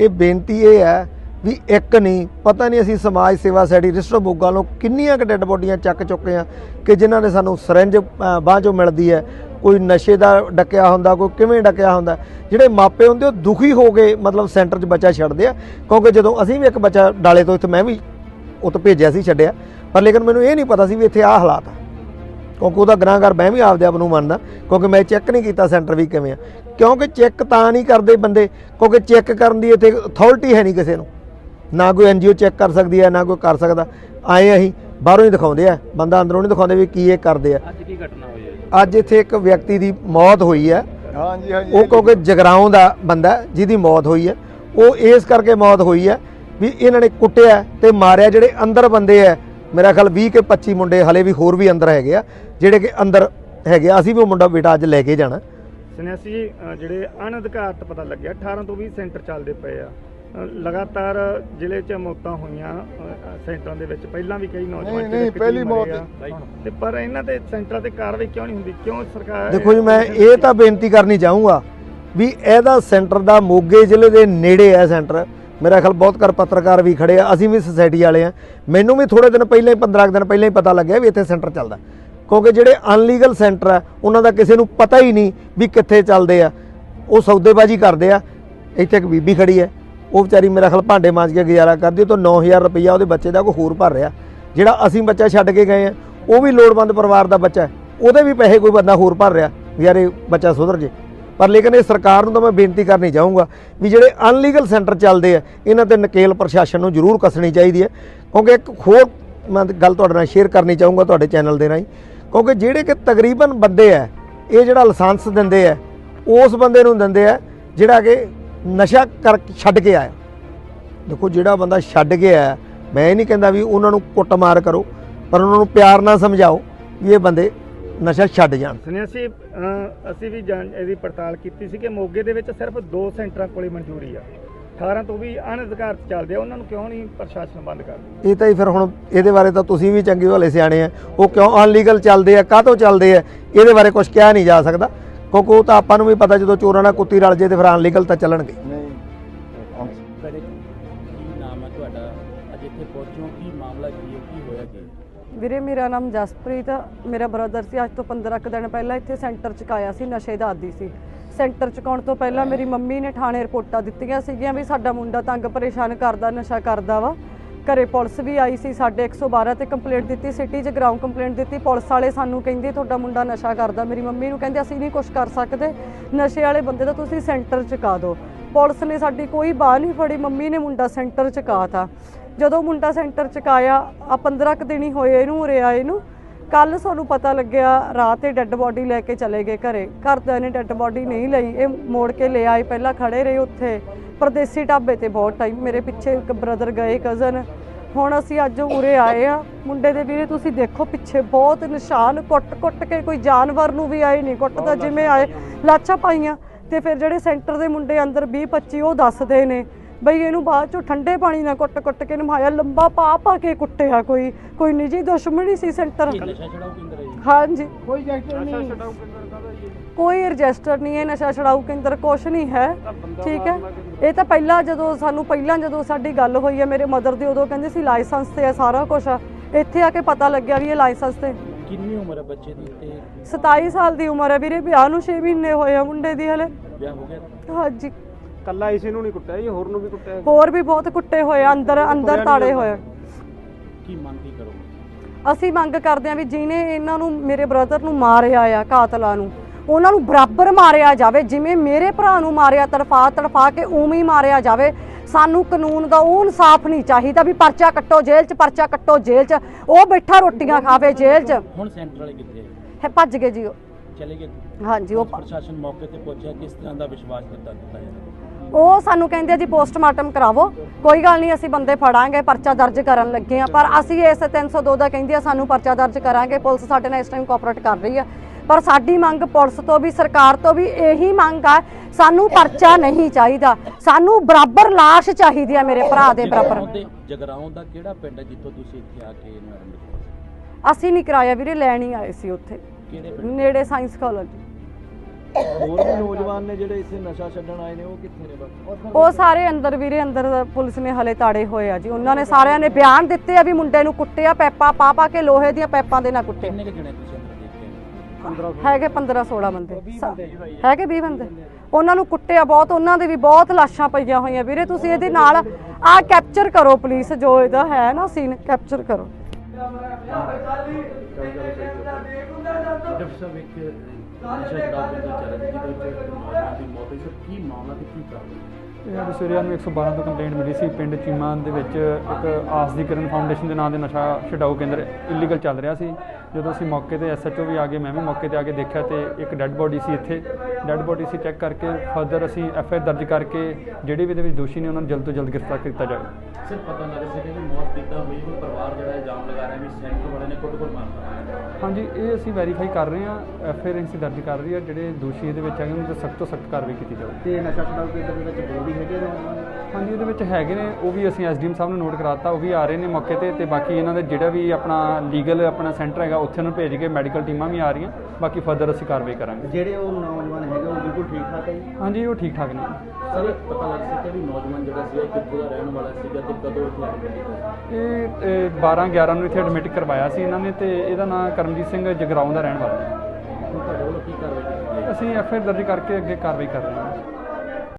ਇਹ ਬੇਨਤੀ ਇਹ ਹੈ ਵੀ ਇੱਕ ਨਹੀਂ, ਪਤਾ ਨਹੀਂ ਅਸੀਂ ਸਮਾਜ ਸੇਵਾ ਸੈਡੀ ਰਿਸ਼ਟਰ ਮੋਗਾ ਨੂੰ ਕਿੰਨੀਆਂ ਕੁ ਡੈੱਡ ਬੋਡੀਆਂ ਚੱਕ ਚੁੱਕੇ ਆ ਕਿ ਜਿਨ੍ਹਾਂ ਨੇ ਸਾਨੂੰ ਸਰੰਜ ਬਾਹ ਚੋਂ ਮਿਲਦੀ ਹੈ। ਕੋਈ ਨਸ਼ੇ ਦਾ ਡੱਕਿਆ ਹੁੰਦਾ, ਕੋਈ ਕਿਵੇਂ ਡੱਕਿਆ ਹੁੰਦਾ। ਜਿਹੜੇ ਮਾਪੇ ਹੁੰਦੇ ਉਹ ਦੁਖੀ ਹੋ ਕੇ ਮਤਲਬ ਸੈਂਟਰ 'ਚ ਬੱਚਾ ਛੱਡਦੇ ਆ, ਕਿਉਂਕਿ ਜਦੋਂ ਅਸੀਂ ਵੀ ਇੱਕ ਬੱਚਾ ਡਾਲੇ ਤੋਂ ਇੱਥੇ ਮੈਂ ਵੀ ਉੱਥੇ ਭੇਜਿਆ ਸੀ ਛੱਡਿਆ, ਪਰ ਲੇਕਿਨ ਮੈਨੂੰ ਇਹ ਨਹੀਂ ਪਤਾ ਸੀ ਵੀ ਇੱਥੇ ਆਹ ਹਾਲਾਤ ਆ। ਕਿਉਂਕਿ ਉਹਦਾ ਗੁਨਾਹਗਰ ਮੈਂ ਵੀ ਆਪਦੇ ਆਪ ਨੂੰ ਮੰਨਦਾ, ਕਿਉਂਕਿ ਮੈਂ ਚੈੱਕ ਨਹੀਂ ਕੀਤਾ ਸੈਂਟਰ ਵੀ ਕਿਵੇਂ ਆ। ਕਿਉਂਕਿ ਚੈੱਕ ਤਾਂ ਨਹੀਂ ਕਰਦੇ ਬੰਦੇ ਕਿਉਂਕਿ ਚੈੱਕ ਕਰਨ ਦੀ ਇੱਥੇ ਅਥਾਰਟੀ ਹੈ ਨਹੀਂ ਕਿਸੇ ਨੂੰ। ਨਾ ਕੋਈ ਐਨਜੀਓ ਚੈੱਕ ਕਰ ਸਕਦੀ ਹੈ ਨਾ ਕੋਈ ਕਰ ਸਕਦਾ। ਆਏ ਅਸੀਂ ਬਾਹਰੋਂ ਹੀ ਦਿਖਾਉਂਦੇ ਆ ਬੰਦਾ ਅੰਦਰੋਂ ਨਹੀਂ ਦਿਖਾਉਂਦੇ ਵੀ ਕੀ ਇਹ ਕਰਦੇ ਆ। ਅੱਜ ਕੀ ਘਟਨਾ ਹੋਈ ਹੈ ਅੱਜ ਇੱਥੇ ਇੱਕ ਵਿਅਕਤੀ ਦੀ ਮੌਤ ਹੋਈ ਹੈ। ਹਾਂਜੀ ਹਾਂਜੀ। ਉਹ ਕਿਉਂਕਿ ਜਗਰਾਉਂ ਦਾ ਬੰਦਾ ਜਿਹਦੀ ਮੌਤ ਹੋਈ ਹੈ। ਉਹ ਇਸ ਕਰਕੇ ਮੌਤ ਹੋਈ ਹੈ ਵੀ ਇਹਨਾਂ ਨੇ ਕੁੱਟਿਆ ਤੇ ਮਾਰਿਆ ਜਿਹੜੇ ਅੰਦਰ ਬੰਦੇ ਆ ਮੇਰਾ ਖਿਆਲ 20 ਕੇ 25 ਮੁੰਡੇ ਹਲੇ ਵੀ ਹੋਰ ਵੀ ਅੰਦਰ ਹੈਗੇ ਆ ਜਿਹੜੇ ਕਿ ਅੰਦਰ ਹੈਗੇ ਆ। ਅਸੀਂ ਵੀ ਉਹ ਮੁੰਡਾ ਬੇਟਾ ਅੱਜ ਲੈ ਕੇ ਜਾਣਾ। ਸੰਨਿਆਸੀ ਜੀ ਅ, ਜਿਹੜੇ ਅਣਅਧਿਕਾਰਤ ਪਤਾ ਲੱਗਿਆ 18 ਤੋਂ 20 ਸੈਂਟਰ ਚੱਲਦੇ ਪਏ ਆ। ਅ, ਲਗਾਤਾਰ ਜ਼ਿਲ੍ਹੇ 'ਚ ਮੌਤਾਂ ਹੋਈਆਂ ਅ, ਸੈਂਟਰਾਂ ਦੇ ਵਿੱਚ। ਪਹਿਲਾਂ ਵੀ ਕਈ ਨੌਜਵਾਨ ਨਹੀਂ, ਜਿਹੜੇ ਨਹੀਂ, ਪਹਿਲੀ ਮਰੇ ਮੌਤ- ਆ। ਤੇ ਪਰ ਇਹਨਾਂ ਤੇ ਸੈਂਟਰਾਂ ਤੇ ਕਾਰਵਾਈ ਕਿਉਂ ਨਹੀਂ ਹੁੰਦੀ? ਕਿਉਂ ਸਰਕਾਰ ਦੇਖੋ ਜੀ ਮੈਂ ਇਹ ਤਾਂ ਬੇਨਤੀ ਕਰਨੀ ਚਾਹੂੰਗਾ ਵੀ ਇਹਦਾ ਸੈਂਟਰ ਦਾ ਮੋਗੇ ਜ਼ਿਲ੍ਹੇ ਦੇ ਨੇੜੇ ਹੈ ਸੈਂਟਰ। ਮੇਰਾ ਖਿਆਲ ਬਹੁਤ ਕਰ ਪੱਤਰਕਾਰ ਵੀ ਖੜੇ ਆ। ਅਸੀਂ ਵੀ ਸੁਸਾਇਟੀ ਵਾਲੇ ਆ। ਮੈਨੂੰ ਵੀ ਥੋੜੇ ਦਿਨ ਪਹਿਲਾਂ ਹੀ 15 ਕੁ ਦਿਨ ਪਹਿਲਾਂ ਹੀ ਪਤਾ ਲੱਗਿਆ ਵੀ ਇੱਥੇ ਸੈਂਟਰ ਚੱਲਦਾ। ਕਿਉਂਕਿ ਜਿਹੜੇ ਅਨਲੀਗਲ ਸੈਂਟਰ ਆ, ਉਹਨਾਂ ਦਾ ਕਿਸੇ ਨੂੰ ਪਤਾ ਹੀ ਨਹੀਂ ਵੀ ਕਿੱਥੇ ਚੱਲਦੇ ਆ। ਉਹ ਸੌਦੇਬਾਜ਼ੀ ਕਰਦੇ ਆ। ਇੱਥੇ ਇੱਕ ਬੀਬੀ ਖੜੀ ਹੈ। ਉਹ ਵਿਚਾਰੀ ਮੇਰਾ ਖਿਆਲ ਭਾਂਡੇ ਮਾਂਜ ਕੇ ਗੁਜ਼ਾਰਾ ਕਰਦੀ, ਉਹ ਤੋਂ 9000 ਰੁਪਈਆ ਉਹਦੇ ਬੱਚੇ ਦਾ ਕੋਈ ਹੋਰ ਭਰ ਰਿਹਾ। ਜਿਹੜਾ ਅਸੀਂ ਬੱਚਾ ਛੱਡ ਕੇ ਗਏ ਆ, ਉਹ ਵੀ ਲੋੜਵੰਦ ਪਰਿਵਾਰ ਦਾ ਬੱਚਾ ਹੈ। ਉਹਦੇ ਵੀ ਪੈਸੇ ਕੋਈ ਬੰਦਾ ਹੋਰ ਭਰ ਰਿਹਾ, ਵੀ ਬੱਚਾ ਸੁਧਰ ਜੇ। ਪਰ ਲੇਕਿਨ ਇਹ ਸਰਕਾਰ ਨੂੰ ਤਾਂ ਮੈਂ ਬੇਨਤੀ ਕਰਨੀ ਚਾਹੂੰਗਾ ਵੀ ਜਿਹੜੇ ਅਨਲੀਗਲ ਸੈਂਟਰ ਚੱਲਦੇ ਆ, ਇਹਨਾਂ ਤੇ ਨਕੇਲ ਪ੍ਰਸ਼ਾਸਨ ਨੂੰ ਜ਼ਰੂਰ ਕੱਸਣੀ ਚਾਹੀਦੀ ਹੈ। ਕਿਉਂਕਿ ਇੱਕ ਹੋਰ ਮੈਂ ਗੱਲ ਤੁਹਾਡੇ ਨਾਲ ਸ਼ੇਅਰ ਕਰਨੀ ਚਾਹੂੰਗਾ ਤੁਹਾਡੇ ਚੈਨਲ ਦੇ ਰਾਹੀਂ। ਕਿਉਂਕਿ ਜਿਹੜੇ ਕਿ ਤਕਰੀਬਨ ਬੰਦੇ ਆ ਇਹ ਜਿਹੜਾ ਲਾਇਸੈਂਸ ਦਿੰਦੇ ਆ ਉਸ ਬੰਦੇ ਨੂੰ ਦਿੰਦੇ ਆ ਜਿਹੜਾ ਕਿ ਨਸ਼ਾ ਕਰ ਛੱਡ ਕੇ ਆਇਆ। ਦੇਖੋ ਜਿਹੜਾ ਬੰਦਾ ਛੱਡ ਕੇ ਆਇਆ ਮੈਂ ਇਹ ਨਹੀਂ ਕਹਿੰਦਾ ਵੀ ਉਹਨਾਂ ਨੂੰ ਕੁੱਟਮਾਰ ਕਰੋ ਪਰ ਉਹਨਾਂ ਨੂੰ ਪਿਆਰ ਨਾਲ ਸਮਝਾਓ ਵੀ ਇਹ ਬੰਦੇ ਨਸ਼ਾ ਛੱਡ ਜਾਣ। ਸੰਨਿਆਸੀ ਅ, ਅਸੀਂ ਵੀ ਜਾਣ- ਇਹਦੀ ਪੜਤਾਲ ਕੀਤੀ ਸੀ ਕਿ ਮੋਗੇ ਦੇ ਵਿੱਚ ਸਿਰਫ ਦੋ ਸੈਂਟਰਾਂ ਕੋਲੇ ਮਨਜ਼ੂਰੀ ਆ। 18 ਤੋਂ ਵੀ ਅਣਅਧਿਕਾਰਤ ਚੱਲਦੇ ਆ ਉਹਨਾਂ ਨੂੰ ਕਿਉਂ ਨਹੀਂ ਪ੍ਰਸ਼ਾਸਨ ਬੰਦ ਕਰਦਾ ਇਹ ਤਾਂ ਹੀ ਫਿਰ ਹੁਣ ਇਹਦੇ ਬਾਰੇ ਤਾਂ ਤੁਸੀਂ ਵੀ ਚੰਗੇ ਭਲੇ ਸਿਆਣੇ ਆ। ਉਹ ਕਿਉਂ ਅਨਲੀਗਲ ਚੱਲਦੇ ਆ ਕਾਹਤੋਂ ਚੱਲਦੇ ਆ? ਇਹਦੇ ਬਾਰੇ ਕੁਝ ਕਿਹਾ ਨਹੀਂ ਜਾ ਸਕਦਾ। ਕਿਉਂਕਿ ਉਹ ਤਾਂ ਆਪਾਂ ਨੂੰ ਵੀ ਪਤਾ ਜਦੋਂ ਚੋਰਾਂ ਨਾਲ ਕੁੱਤੀ ਰਲ ਜੇ ਤੇ ਫਿਰ ਅਨਲੀਗਲ ਤਾਂ ਚੱਲਣਗੇ। ਨਹੀਂ ਭੈਣੇ ਕੀ ਨਾਮ ਹੈ ਤੁਹਾਡਾ ਅੱਜ ਇੱਥੇ ਪਹੁੰਚੋ ਕੀ ਮਾਮਲਾ ਕੀ ਹੈ ਕੀ ਹੋਇਆ ਕੀ ਵੀਰੇ ਮੇਰਾ ਨਾਮ ਜਸਪ੍ਰੀਤ ਆ। ਮੇਰਾ ਬ੍ਰਦਰ ਸੀ ਅੱਜ ਤੋਂ 15 ਕੁ ਦਿਨ ਪਹਿਲਾਂ ਇੱਥੇ ਸੈਂਟਰ ਚ ਆਇਆ ਸੀ ਨਸ਼ੇ ਦਾ ਆਦੀ ਸੀ। ਸੈਂਟਰ ਚ ਆਉਣ ਤੋਂ ਪਹਿਲਾਂ ਮੇਰੀ ਮੰਮੀ ਨੇ ਥਾਣੇ ਰਿਪੋਰਟਾਂ ਦਿੱਤੀਆਂ ਸੀਗੀਆਂ ਵੀ ਸਾਡਾ ਮੁੰਡਾ ਤੰਗ ਪਰੇਸ਼ਾਨ ਕਰਦਾ, ਨਸ਼ਾ ਕਰਦਾ ਵਾ। ਘਰੇ ਪੁਲਿਸ ਵੀ ਆਈ ਸੀ, ਸਾਡੇ 112 ਤੇ ਕੰਪਲੇਂਟ ਦਿੱਤੀ ਸਿਟੀ 'ਚ ਗਰਾਊਂਡ ਕੰਪਲੇਂਟ ਦਿੱਤੀ, ਪੁਲਿਸ ਵਾਲੇ ਸਾਨੂੰ ਕਹਿੰਦੇ ਤੁਹਾਡਾ ਮੁੰਡਾ ਨਸ਼ਾ ਕਰਦਾ। ਮੇਰੀ ਮੰਮੀ ਨੂੰ ਕਹਿੰਦੇ, ਅਸੀਂ ਨਹੀਂ ਕੁਝ ਕਰ ਸਕਦੇ, ਨਸ਼ੇ ਵਾਲੇ ਬੰਦੇ ਦਾ ਤੁਸੀਂ ਸੈਂਟਰ ਚ ਕਾ ਦਿਓ। ਪੁਲਿਸ ਨੇ ਸਾਡੀ ਕੋਈ ਬਾਹ ਨਹੀਂ ਫੜੀ, ਮੰਮੀ ਨੇ ਮੁੰਡਾ ਸੈਂਟਰ ਚ ਕਾਤਾ। ਜਦੋਂ ਮੁੰਡਾ ਸੈਂਟਰ ਚ ਕਾਇਆ ਆ 15 ਕੁ ਦਿਨ ਹੀ ਹੋਏ ਇਹਨੂੰ, ਉਰੇ ਆਏ ਨੂੰ ਕੱਲ ਸਾਨੂੰ ਪਤਾ ਲੱਗਿਆ ਰਾਤ ਇਹ ਡੈੱਡ ਬੋਡੀ ਲੈ ਕੇ ਚਲੇ ਗਏ ਘਰੇ। ਘਰਦਿਆਂ ਨੇ ਡੈੱਡ ਬੋਡੀ ਨਹੀਂ ਲਈ ਇਹ ਮੋੜ ਕੇ ਲੈ ਆਏ ਪਹਿਲਾਂ ਖੜੇ ਰਹੇ ਉੱਥੇ। ਪਰਦੇਸੀ ਢਾਬੇ ਤੇ ਬਹੁਤ ਟਾਈਮ ਮੇਰੇ ਪਿੱਛੇ ਇੱਕ ਬ੍ਰਦਰ ਗਏ ਕਜ਼ਨ ਹੁਣ ਅਸੀਂ ਅੱਜ ਉਰੇ ਆਏ ਆ ਮੁੰਡੇ ਦੇ ਵੀਰੇ ਤੁਸੀਂ ਦੇਖੋ ਪਿੱਛੇ ਬਹੁਤ ਨਿਸ਼ਾਨ ਕੁੱਟ-ਕੁੱਟ ਕੇ ਕੋਈ ਜਾਨਵਰ ਨੂੰ ਵੀ ਆਏ ਨਹੀਂ। ਕੁੱਟਦਾ ਜਿਵੇਂ ਆਏ ਲਾਚਾ ਪਾਈਆਂ। ਤੇ ਫਿਰ ਜਿਹੜੇ ਸੈਂਟਰ ਦੇ ਮੁੰਡੇ ਅੰਦਰ 20 25 ਉਹ ਦੱਸਦੇ ਨੇ। ਬਈ ਇਹਨੂੰ ਬਾਅਦ ਚੋਂ ਠੰਡੇ ਪਾਣੀ ਨਾਲ ਕੁੱਟ-ਕੁੱਟ ਕੇ ਨਮਾਇਆ ਲੰਬਾ ਪਾ ਪਾ ਕੇ ਕੁੱਟਿਆ ਕੋਈ ਕੋਈ ਨਿੱਜੀ ਦੁਸ਼ਮਣੀ ਸੀ ਸੈਂਟਰ। ਇਹ ਨਸ਼ਾ ਛਡਾਓ ਕੇਂਦਰ ਹੈ ਜੀ? ਹਾਂਜੀ। ਕੋਈ ਰਜਿਸਟਰ ਨਹੀਂ ਹੈ ਨਸ਼ਾ ਛਡਾਊ ਕੇਂਦਰ ਕੁਛ ਨਹੀਂ ਹੈ। ਠੀਕ ਹੈ? ਇਹ ਤਾਂ ਪਹਿਲਾਂ ਜਦੋਂ ਸਾਨੂੰ ਪਹਿਲਾਂ ਜਦੋਂ ਸਾਡੀ ਗੱਲ ਹੋਈ ਹੈ ਮੇਰੇ ਮਦਰ ਦੀ ਉਦੋਂ ਕਹਿੰਦੇ ਸੀ ਲਾਇਸੈਂਸ ਤੇ ਹੈ ਸਾਰਾ ਕੁਝ ਆ ਇੱਥੇ ਆ ਕੇ ਪਤਾ ਲੱਗਿਆ ਵੀ ਇਹ ਲਾਇਸੈਂਸ ਤੇ। ਕਿੰਨੀ ਉਮਰ ਹੈ ਬੱਚੇ ਦੀ ਤੇ 27 ਸਾਲ ਦੀ ਉਮਰ ਹੈ ਵੀਰੇ ਵਿਆਹ ਨੂੰ 6 ਮਹੀਨੇ ਹੋਏ ਆ ਮੁੰਡੇ ਦੀ ਹਲੇ। ਵਿਆਹ ਹੋ ਗਿਆ? ਹਾਂਜੀ। ਕੱਲਾ ਇਸੇ ਨੂੰ ਨਹੀਂ ਕੁੱਟਿਆ ਜੀ ਹੋਰ ਨੂੰ ਵੀ ਕੁੱਟਿਆ ਹੋਰ ਵੀ ਬਹੁਤ ਕੁੱਟੇ ਹੋਏ ਆ ਅੰਦਰ ਅੰਦਰ ਤਾੜੇ ਹੋਏ। ਕੀ ਮੰਗ ਕੀ ਕਰੋਗੇ? ਅਸੀਂ ਮੰਗ ਕਰਦੇ ਹਾਂ ਵੀ ਜਿਹਨੇ ਇਹਨਾਂ ਨੂੰ ਮੇਰੇ ਬ੍ਰਦਰ ਨੂੰ ਮਾਰਿਆ ਆ ਕਾਤਲਾਂ ਨੂੰ ਉਹਨਾਂ ਨੂੰ ਬਰਾਬਰ ਮਾਰਿਆ ਜਾਵੇ ਜਿਵੇਂ ਮੇਰੇ ਭਰਾ ਨੂੰ ਮਾਰਿਆ ਤੜਫਾ ਤੜਫਾ ਕੇ ਉਵੇਂ ਹੀ ਮਾਰਿਆ ਜਾਵੇ ਸਾਨੂੰ ਕਾਨੂੰਨ ਦਾ ਉਹ ਇਨਸਾਫ ਨਹੀਂ ਚਾਹੀਦਾ ਵੀ ਪਰਚਾ ਕੱਟੋ ਜੇਲ੍ਹ 'ਚ ਪਰਚਾ ਕੱਟੋ ਜੇਲ੍ਹ 'ਚ ਉਹ ਬੈਠਾ ਰੋਟੀਆਂ ਖਾਵੇ ਜੇਲ੍ਹ 'ਚ। ਹੁਣ ਸੈਂਟਰ ਵਾਲੇ ਕਿੱਥੇ ਹੈ ਹੈ ਭੱਜ ਗਏ ਜੀ ਉਹ। ਚਲੇ ਗਏ ਹਾਂਜੀ ਉਹ ਭ- ਪ੍ਰਸ਼ਾਸਨ ਮੌਕੇ ਤੇ ਪਹੁੰਚਿਆ ਕਿਸ ਤਰ੍ਹਾਂ ਦਾ ਵਿਸ਼ਵਾਸ ਦਿੱਤਾ ਦਿੱਤਾ ਜਾਂਦਾ ਉਹ ਸਾਨੂੰ ਕਹਿੰਦੇ ਆ ਜੀ ਪੋਸਟਮਾਰਟਮ ਕਰਾਵੋ। ਕੋਈ ਗੱਲ ਨਹੀਂ ਅਸੀਂ ਬੰਦੇ ਫੜਾਂਗੇ ਪਰਚਾ ਦਰਜ ਕਰਨ ਲੱਗੇ ਆ। ਪਰ ਅਸੀਂ ਇਸ 302 ਦਾ ਕਹਿੰਦੇ ਆ ਸਾਨੂੰ ਪਰਚਾ ਦਰਜ ਕਰਾਂਗੇ ਪੁਲਿਸ ਸਾਡੇ ਨਾਲ ਇਸ ਟਾਈਮ ਕੋਆਪਰੇਟ ਕਰ ਰਹੀ ਆ। ਪਰ ਸਾਡੀ ਮੰਗ ਪੁਲਿਸ ਤੋਂ ਵੀ ਸਰਕਾਰ ਤੋਂ ਵੀ ਇਹੀ ਮੰਗ ਆ ਸਾਨੂੰ ਪਰਚਾ ਨਹੀਂ ਚਾਹੀਦਾ। ਸਾਨੂੰ ਬਰਾਬਰ ਲਾਸ਼ ਚਾਹੀਦੀ ਆ ਮੇਰੇ ਭਰਾ ਦੇ ਬਰਾਬਰ। ਜਗਰਾਉਂ ਦਾ ਕਿਹੜਾ ਪਿੰਡ ਹੈ ਜਿੱਥੋਂ ਤੁਸੀਂ ਇੱਥੇ ਆ ਕੇ ਅਸੀਂ ਨਹੀਂ ਕਰਾਇਆ ਵੀਰੇ ਲੈਣ ਹੀ ਆਏ ਸੀ ਉੱਥੇ। ਕਿਹੜੇ ਪਿੰਡ? ਨੇੜੇ ਸਾਇੰਸ ਕਾਲਜ। ਹੋਰ ਵੀ ਨੌਜਵਾਨ ਨੇ ਜਿਹੜੇ ਇੱਥੇ ਨਸ਼ਾ ਛੱਡਣ ਆਏ ਨੇ ਉਹ ਕਿੱਥੇ ਨੇ ਬਸ ਉਹ ਸਾਰੇ ਅੰਦਰ ਵੀਰੇ ਅੰਦਰ ਪੁਲਿਸ ਨੇ ਹਲੇ ਤਾੜੇ ਹੋਏ ਆ ਜੀ। ਉਹਨਾਂ ਨੇ ਸਾਰਿਆਂ ਨੇ ਬਿਆਨ ਦਿੱਤੇ ਆ ਵੀ ਮੁੰਡੇ ਨੂੰ ਕੁੱਟਿਆ ਪੈਪਾ ਪਾ ਪਾ ਕੇ ਲੋਹੇ ਦੀਆਂ ਪੈਪਾਂ ਦੇ ਨਾਲ ਕੁੱਟੇ ਕਿੰਨੇ ਕੁ ਜਣੇ ਤੁਸੀਂ ਅੰਦਰ ਦੇਖ ਕੇ ਆਏ? ਹੈਗੇ 15 16 ਬੰਦੇ। ਹੈਗੇ 20 ਬੰਦੇ। ਉਹਨਾਂ ਨੂੰ ਕੁੱਟਿਆ ਬਹੁਤ ਉਹਨਾਂ ਦੇ ਵੀ ਬਹੁਤ ਲਾਸ਼ਾਂ ਪਈਆਂ ਹੋਈਆਂ। ਵੀਰੇ ਤੁਸੀਂ ਇਹਦੇ ਨਾਲ ਆ ਕੈਪਚਰ ਕਰੋ ਪਲੀਜ਼ ਜੋ ਇਹਦਾ ਹੈ ਨਾ ਸੀਨ ਕੈਪਚਰ ਕਰੋ। ਡਾਕਟਰ ਸਾਹਿਬ ਇੱਕ ਨਸ਼ਾ ਦੇ ਚੱਲ ਰਹੀ ਜਿਹਦੇ ਵਿੱਚ ਨੌਜਵਾਨ ਦੀ ਮੌਤ ਹੋਈ ਸਰ ਕੀ ਮਾਮਲਾ ਤੇ ਕੀ ਕਾਰਨ? ਇਹ ਅੱਜ ਸਵੇਰੇ ਨੂੰ 112 ਤੋਂ ਕੰਪਲੇਂਟ ਮਿਲੀ ਸੀ ਪਿੰਡ ਚੀਮਾ ਦੇ ਵਿੱਚ ਇੱਕ ਆਸ ਦੀ ਕਿਰਨ ਫਾਊਂਡੇਸ਼ਨ ਦੇ ਨਾਂ ਦੇ ਨਸ਼ਾ ਛਡਾਊ ਕੇਂਦਰ ਇਲੀਗਲ ਚੱਲ ਰਿਹਾ ਸੀ। ਜਦੋਂ ਅਸੀਂ ਮੌਕੇ ਤੇ ਐਸਐਚਓ ਵੀ ਆ ਗਏ ਮੈਂ ਵੀ ਮੌਕੇ ਤੇ ਆ ਕੇ ਦੇਖਿਆ ਤੇ ਇੱਕ ਡੈੱਡ ਬੋਡੀ ਸੀ ਇੱਥੇ। ਡੈੱਡ ਬੋਡੀ ਸੀ ਚੈੱਕ ਕਰਕੇ ਫਰਦਰ ਅਸੀਂ ਐਫਆਈਆਰ ਦਰਜ ਕਰਕੇ ਜਿਹੜੇ ਵੀ ਇਹਦੇ ਵਿੱਚ ਦੋਸ਼ੀ ਨੇ ਉਹਨਾਂ ਨੂੰ ਜਲਦ ਤੋਂ ਜਲਦ ਗ੍ਰਿਫਤਾਰ ਕੀਤਾ ਜਾਵੇ। ਸਿਰ ਪਤਾ ਲੱਗ ਸਕੇ ਕਿ ਮੌਤ ਕਿੱਦਾਂ ਹੋਈ ਕੋਈ ਪਰਿਵਾਰ ਜਿਹੜਾ ਇਲਜ਼ਾਮ ਲਗਾ ਰਿਹਾ ਵੀ ਸੈਂਟਰ ਵਾਲੇ ਨੇ ਕੁੱਟ-ਕੁੱਟ ਮਾਰਤਾ ਹਾਂਜੀ ਇਹ ਅਸੀਂ ਵੈਰੀਫਾਈ ਕਰ ਰਹੇ ਹਾਂ ਐਫਆਈਆਰ ਅਸੀਂ ਦਰਜ ਕਰ ਰਹੀ ਹੈ ਜਿਹੜੇ ਦੋਸ਼ੀ ਇਹਦੇ ਵਿੱਚ ਹੈਗੇ ਉਹਨਾਂ ਤੇ ਸਖਤ ਤੋਂ ਸਖਤ ਕਾਰਵਾਈ ਕੀਤੀ ਜਾਵੇ। ਤੇ ਨਸ਼ਾ ਛਡਾਊ ਕੇਂਦਰ ਦੇ ਵਿੱਚ ਹੋਰ ਵੀ ਹੈਗੇ ਨੇ? ਹਾਂਜੀ ਇਹਦੇ ਵਿੱਚ ਹੈਗੇ ਨੇ ਉਹ ਵੀ ਅਸੀਂ ਐਸਡੀਐਮ ਸਾਹਿਬ ਨੂੰ ਨੋਟ ਕਰਾਤਾ ਉਹ ਵੀ ਆ ਰਹੇ ਨੇ ਮੌਕੇ ਤੇ ਤੇ ਬਾਕੀ ਇਹਨਾਂ ਦਾ ਜਿਹੜਾ ਵੀ ਆਪਣਾ ਲੀਗਲ ਆਪਣਾ ਸੈਂਟਰ ਹੈਗਾ ਉੱਥੇ ਨੂੰ ਭੇਜ ਕੇ ਮੈਡੀਕਲ ਟੀਮਾਂ ਵੀ ਆ ਰਹੀਆਂ ਬਾਕੀ ਫਰਦਰ ਅਸੀਂ ਕਾਰਵਾਈ ਕਰਾਂਗੇ। ਜਿਹੜੇ ਉਹ ਨੌਜਵਾਨ ਉਹ ਬਿਲਕੁਲ ਠੀਕ ਠਾਕ ਹੈ ਜੀ? ਹਾਂਜੀ ਉਹ ਠੀਕ ਠਾਕ ਨੇ। ਸਰ ਪਤਾ ਲੱਗ ਸਕਿਆ ਵੀ ਨੌਜਵਾਨ ਜਿਹੜਾ ਸੀ ਕਿੱਥੋਂ ਦਾ ਰਹਿਣ ਵਾਲਾ ਸੀਗਾ ਤੇ ਕਦੋਂ ਇੱਥੇ ਆਇਆ ਇਹ ਇਹ 12 11 ਨੂੰ ਇੱਥੇ ਐਡਮਿਟ ਕਰਵਾਇਆ ਸੀ ਇਹਨਾਂ ਨੇ ਤੇ ਇਹਦਾ ਨਾਮ ਕਰਮਜੀਤ ਸਿੰਘ ਜਗਰਾਉਂ ਦਾ ਰਹਿਣ ਵਾਲਾ ਹੈ। ਹੁਣ ਤੁਹਾਡੇ ਵੱਲੋਂ ਕੀ ਕਾਰਵਾਈ ਕੀਤੀ ਹੈ ਅਸੀਂ ਐਫਆਈਆਰ ਦਰਜ ਕਰਕੇ ਅੱਗੇ ਕਾਰਵਾਈ ਕਰ ਰਹੇ ਹਾਂ।